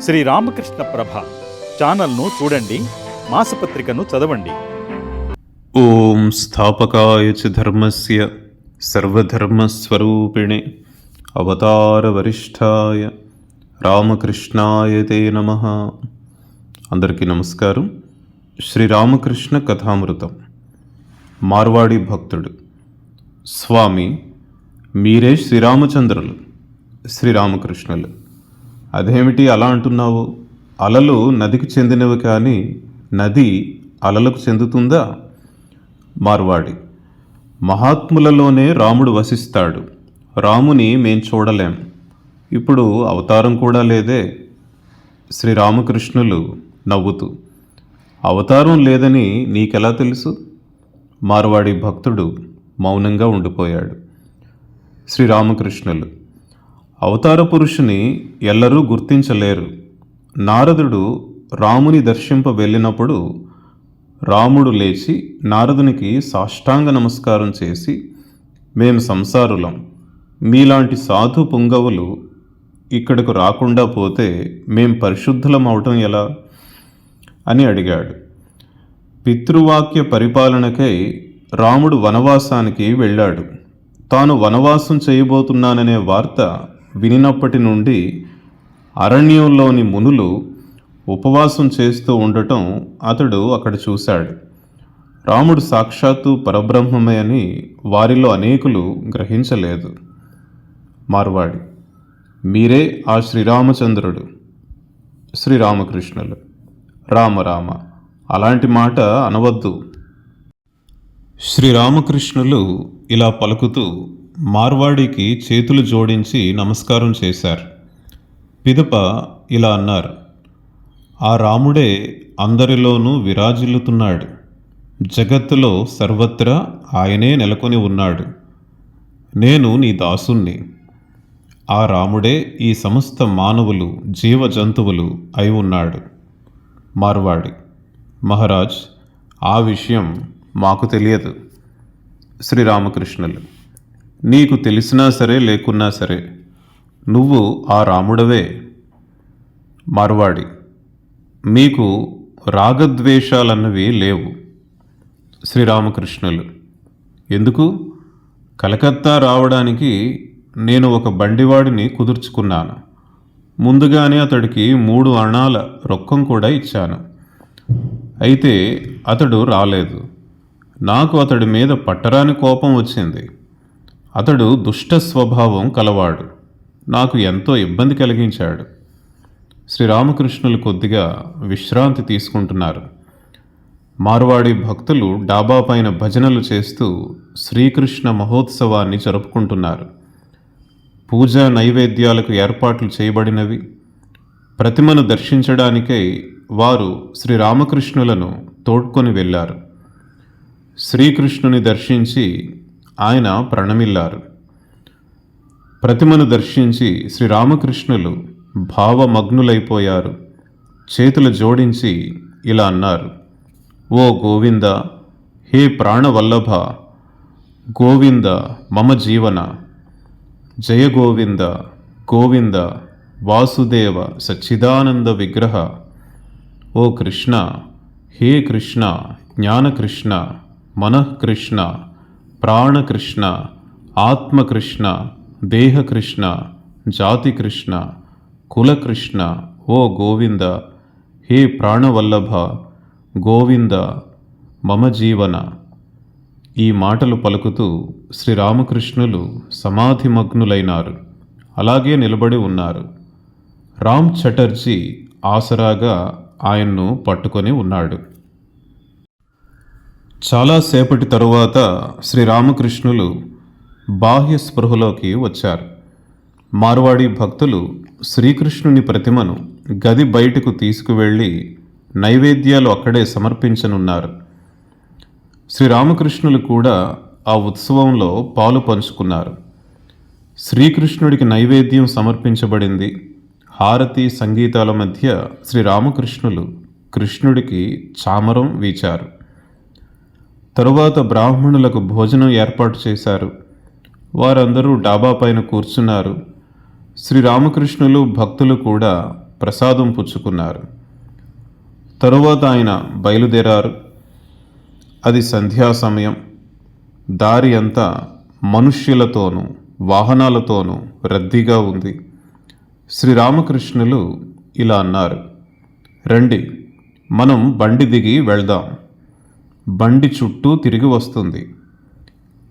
శ్రీ రామకృష్ణ ప్రభ ఛానల్ను చూడండి మాసపత్రికను చదవండి. ఓం స్థాపకాయ చ ధర్మస్య సర్వధర్మస్వరూపిణే అవతారవరిష్ఠాయ రామకృష్ణాయ తే నమ. అందరికీ నమస్కారం. శ్రీరామకృష్ణ కథామృతం. మార్వాడి భక్తుడు. స్వామి మీరే శ్రీరామచంద్రులు శ్రీరామకృష్ణులు అదేమిటి అలా అంటున్నావు? అలలు నదికి చెందినవి కానీ నది అలలకు చెందుతుందా? మార్వాడి. మహాత్ములలోనే రాముడు వసిస్తాడు. రాముని మేం చూడలేం. ఇప్పుడు అవతారం కూడా లేదే. శ్రీరామకృష్ణులు నవ్వుతూ. అవతారం లేదని నీకెలా తెలుసు? మార్వాడి భక్తుడు మౌనంగా ఉండిపోయాడు. శ్రీరామకృష్ణులు. అవతార పురుషుని ఎల్లరూ గుర్తించలేరు. నారదుడు రాముని దర్శింప వెళ్ళినప్పుడు రాముడు లేచి నారదునికి సాష్టాంగ నమస్కారం చేసి మేము సంసారులం. మీలాంటి సాధు పుంగవులు ఇక్కడకు రాకుండా పోతే మేం పరిశుద్ధులం అవటం ఎలా అని అడిగాడు. పితృవాక్య పరిపాలనకై రాముడు వనవాసానికి వెళ్ళాడు. తాను వనవాసం చేయబోతున్నాననే వార్త వినినప్పటి నుండి అరణ్యంలోని మునులు ఉపవాసం చేస్తూ ఉండటం అతడు అక్కడ చూశాడు. రాముడు సాక్షాత్తు పరబ్రహ్మమే అని వారిలో అనేకులు గ్రహించలేదు. మార్వాడి మీరే ఆ శ్రీరామచంద్రుడు. శ్రీరామకృష్ణులు రామ రామ అలాంటి మాట అనవద్దు. శ్రీరామకృష్ణులు ఇలా పలుకుతూ మార్వాడికి చేతులు జోడించి నమస్కారం చేశారు. పిదప ఇలా అన్నారు ఆ రాముడే అందరిలోనూ విరాజిల్లుతున్నాడు. జగత్తులో సర్వత్రా ఆయనే నెలకొని ఉన్నాడు. నేను నీ దాసుణ్ణి. ఆ రాముడే ఈ సమస్త మానవులు జీవ జంతువులు అయి ఉన్నాడు. మార్వాడి మహారాజ్ ఆ విషయం మాకు తెలియదు. శ్రీరామకృష్ణులు నీకు తెలిసినా సరే లేకున్నా సరే నువ్వు ఆ రాముడవే. మార్వాడి మీకు రాగద్వేషాలన్నవి లేవు. శ్రీరామకృష్ణులు ఎందుకు? కలకత్తా రావడానికి నేను ఒక బండివాడిని కుదుర్చుకున్నాను. ముందుగానే అతడికి మూడు అణాల రొక్కం కూడా ఇచ్చాను. అయితే అతడు రాలేదు. నాకు అతడి మీద పట్టరాని కోపం వచ్చింది. అతడు దుష్ట స్వభావం కలవాడు నాకు ఎంతో ఇబ్బంది కలిగించాడు. శ్రీరామకృష్ణులు కొద్దిగా విశ్రాంతి తీసుకుంటున్నారు. మార్వాడి భక్తులు డాబా పైన భజనలు చేస్తూ శ్రీకృష్ణ మహోత్సవాన్ని జరుపుకుంటున్నారు. పూజా నైవేద్యాలకు ఏర్పాట్లు చేయబడినవి. ప్రతిమను దర్శించడానికై వారు శ్రీరామకృష్ణులను తోడ్కొని వెళ్ళారు. శ్రీకృష్ణుని దర్శించి ఆయన ప్రణమిల్లారు. ప్రతిమను దర్శించి శ్రీరామకృష్ణులు భావమగ్నులైపోయారు. చేతులు జోడించి ఇలా అన్నారు ఓ గోవింద హే ప్రాణవల్లభ గోవింద మమ జీవన. జయ గోవింద గోవింద వాసుదేవ సచ్చిదానంద విగ్రహ. ఓ కృష్ణ హే కృష్ణ జ్ఞానకృష్ణ మనఃకృష్ణ ప్రాణకృష్ణ ఆత్మకృష్ణ దేహకృష్ణ జాతికృష్ణ కులకృష్ణ ఓ గోవింద హే ప్రాణవల్లభ గోవింద మమ జీవన. ఈ మాటలు పలుకుతూ శ్రీరామకృష్ణులు సమాధిమగ్నులైనారు. అలాగే నిలబడి ఉన్నారు. రామ్ చటర్జీ ఆసరాగా ఆయన్ను పట్టుకొని ఉన్నాడు. చాలాసేపటి తరువాత శ్రీరామకృష్ణులు బాహ్య స్పృహలోకి వచ్చారు. మార్వాడి భక్తులు శ్రీకృష్ణుని ప్రతిమను గది బయటకు తీసుకువెళ్ళి నైవేద్యాలు అక్కడే సమర్పించనున్నారు. శ్రీరామకృష్ణులు కూడా ఆ ఉత్సవంలో పాలు పంచుకున్నారు. శ్రీకృష్ణుడికి నైవేద్యం సమర్పించబడింది. హారతి సంగీతాల మధ్య శ్రీరామకృష్ణులు కృష్ణుడికి చామరం వీచారు. తరువాత బ్రాహ్మణులకు భోజనం ఏర్పాటు చేశారు. వారందరూ డాబా పైన కూర్చున్నారు. శ్రీరామకృష్ణులు భక్తులు కూడా ప్రసాదం పుచ్చుకున్నారు. తరువాత ఆయన బయలుదేరారు. అది సంధ్యా సమయం. దారి అంతా మనుష్యులతోనూ వాహనాలతోనూ రద్దీగా ఉంది. శ్రీరామకృష్ణులు ఇలా అన్నారు. రండి మనం బండి దిగి వెళ్దాం. బండి చుట్టూ తిరిగి వస్తుంది.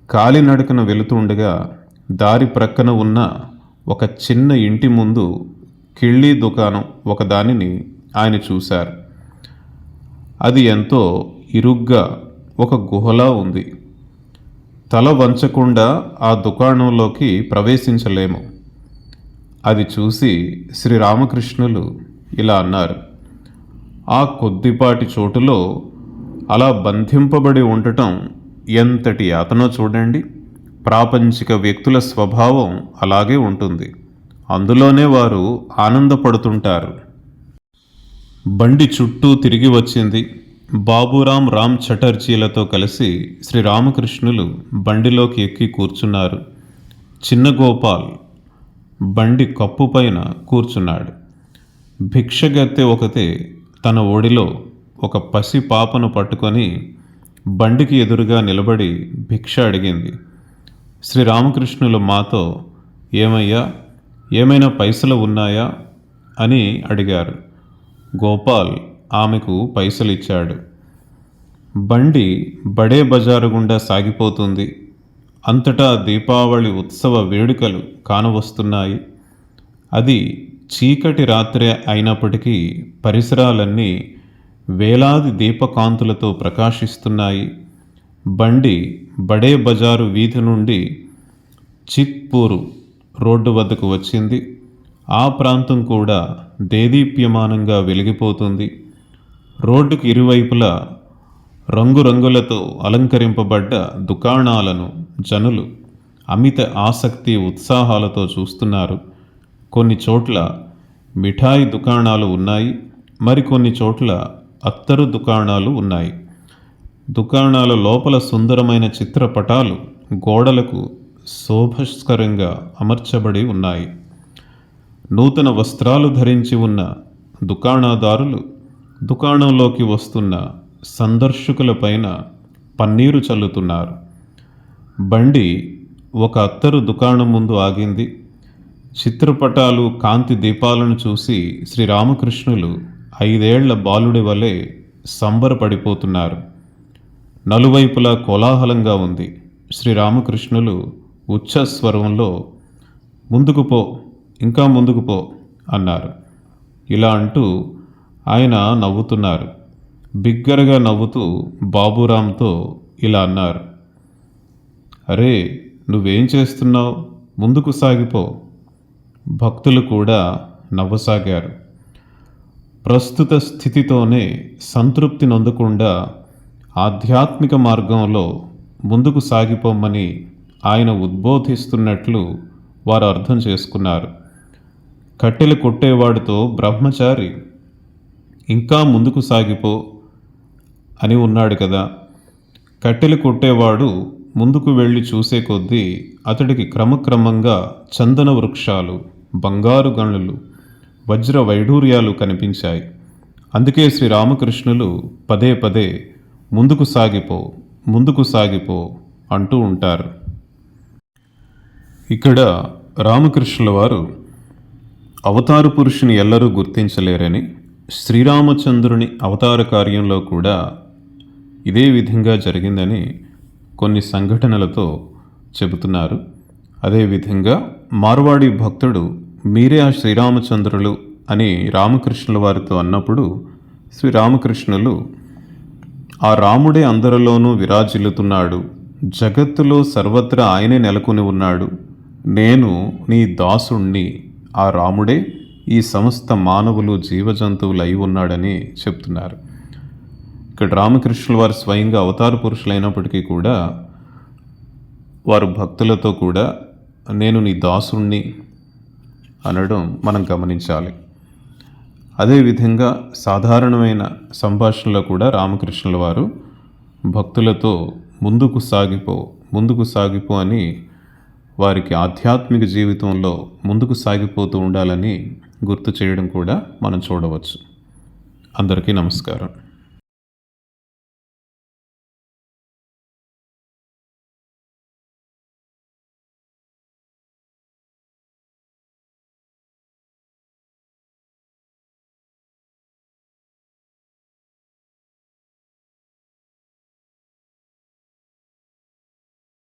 కాలినడకన వెళుతుండగా దారి ప్రక్కన ఉన్న ఒక చిన్న ఇంటి ముందు కిళ్ళీ దుకాణం ఒకదానిని ఆయన చూశారు. అది ఎంతో ఇరుగ్గా ఒక గుహలా ఉంది. తల వంచకుండా ఆ దుకాణంలోకి ప్రవేశించలేము. అది చూసి శ్రీరామకృష్ణులు ఇలా అన్నారు ఆ కొద్దిపాటి చోటులో అలా బంధింపబడి ఉండటం ఎంతటి యాతనో చూడండి. ప్రాపంచిక వ్యక్తుల స్వభావం అలాగే ఉంటుంది. అందులోనే వారు ఆనందపడుతుంటారు. బండి చుట్టూ తిరిగి వచ్చింది. బాబురాం రామ్ చటర్జీలతో కలిసి శ్రీరామకృష్ణులు బండిలోకి ఎక్కి కూర్చున్నారు. చిన్న గోపాల్ బండి కప్పు పైన కూర్చున్నాడు. భిక్షగత్తె ఒకతే తన ఒడిలో ఒక పసి పాపను పట్టుకొని బండికి ఎదురుగా నిలబడి భిక్ష అడిగింది. శ్రీరామకృష్ణులు మాతో ఏమయ్యా ఏమైనా పైసలు ఉన్నాయా? అని అడిగారు. గోపాల్ ఆమెకు పైసలు ఇచ్చాడు బండి బడే బజారు గుండా సాగిపోతుంది. అంతటా దీపావళి ఉత్సవ వేడుకలు కానవస్తున్నాయి. అది చీకటి రాత్రి అయినప్పటికీ పరిసరాలన్నీ వేలాది దీపకాంతులతో ప్రకాశిస్తున్నాయి. బండి బడే బజారు వీధి నుండి చిత్పూరు రోడ్డు వద్దకు వచ్చింది. ఆ ప్రాంతం కూడా దేదీప్యమానంగా వెలిగిపోతుంది. రోడ్డుకు ఇరువైపులా రంగురంగులతో అలంకరింపబడ్డ దుకాణాలను జనులు అమిత ఆసక్తి ఉత్సాహాలతో చూస్తున్నారు. కొన్ని చోట్ల మిఠాయి దుకాణాలు ఉన్నాయి. మరికొన్ని చోట్ల అత్తరు దుకాణాలు ఉన్నాయి. దుకాణాల లోపల సుందరమైన చిత్రపటాలు గోడలకు శోభస్కరంగా అమర్చబడి ఉన్నాయి. నూతన వస్త్రాలు ధరించి ఉన్న దుకాణదారులు దుకాణంలోకి వస్తున్న సందర్శకులపైన పన్నీరు చల్లుతున్నారు. బండి ఒక అత్తరు దుకాణం ముందు ఆగింది. చిత్రపటాలు కాంతి దీపాలను చూసి శ్రీరామకృష్ణులు ఐదేళ్ళ బాలుడి వలె సంబరపడిపోతున్నారు. నలువైపులా కోలాహలంగా ఉంది. శ్రీరామకృష్ణులు ఉచ్చస్వరంలో ముందుకు పో ఇంకా ముందుకు పో అన్నారు. ఇలా అంటూ ఆయన నవ్వుతున్నారు. బిగ్గరగా నవ్వుతూ బాబురాంతో ఇలా అన్నారు. అరే నువ్వేం చేస్తున్నావు? ముందుకు సాగిపో. భక్తులు కూడా నవ్వసాగారు. ప్రస్తుత స్థితితోనే సంతృప్తి నొందకుండా ఆధ్యాత్మిక మార్గంలో ముందుకు సాగిపోమని ఆయన ఉద్బోధిస్తున్నట్లు వారు అర్థం చేసుకున్నారు. కట్టెలు కొట్టేవాడితో బ్రహ్మచారి ఇంకా ముందుకు సాగిపో అని ఉన్నాడు కదా. కట్టెలు కొట్టేవాడు ముందుకు వెళ్ళి చూసే కొద్దీ అతడికి క్రమక్రమంగా చందన వృక్షాలు బంగారు గనులు వజ్ర వైఢూర్యాలు కనిపించాయి. అందుకే శ్రీరామకృష్ణులు పదే పదే ముందుకు సాగిపో ముందుకు సాగిపో అంటూ ఉంటారు. ఇక్కడ రామకృష్ణుల వారు అవతార పురుషుని ఎల్లరూ గుర్తించలేరని శ్రీరామచంద్రుని అవతార కార్యంలో కూడా ఇదే విధంగా జరిగిందని కొన్ని సంఘటనలతో చెబుతున్నారు. అదేవిధంగా మార్వాడి భక్తుడు మీరే ఆ శ్రీరామచంద్రులు అని రామకృష్ణుల వారితో అన్నప్పుడు శ్రీరామకృష్ణులు ఆ రాముడే అందరిలోనూ విరాజిల్లుతున్నాడు. జగత్తులో సర్వత్రా ఆయనే నెలకొని ఉన్నాడు. నేను నీ దాసుణ్ణి ఆ రాముడే ఈ సమస్త మానవులు జీవజంతువులు అయి ఉన్నాడని చెప్తున్నారు. ఇక్కడ రామకృష్ణుల వారు స్వయంగా అవతార పురుషులైనప్పటికీ కూడా వారు భక్తులతో కూడా నేను నీ దాసుణ్ణి అనడం మనం గమనించాలి. అదేవిధంగా సాధారణమైన సంభాషణలో కూడా రామకృష్ణుల వారు భక్తులతో ముందుకు సాగిపో ముందుకు సాగిపో అని వారికి ఆధ్యాత్మిక జీవితంలో ముందుకు సాగిపోతూ ఉండాలని గుర్తు చేయడం కూడా మనం చూడవచ్చు. అందరికీ నమస్కారం.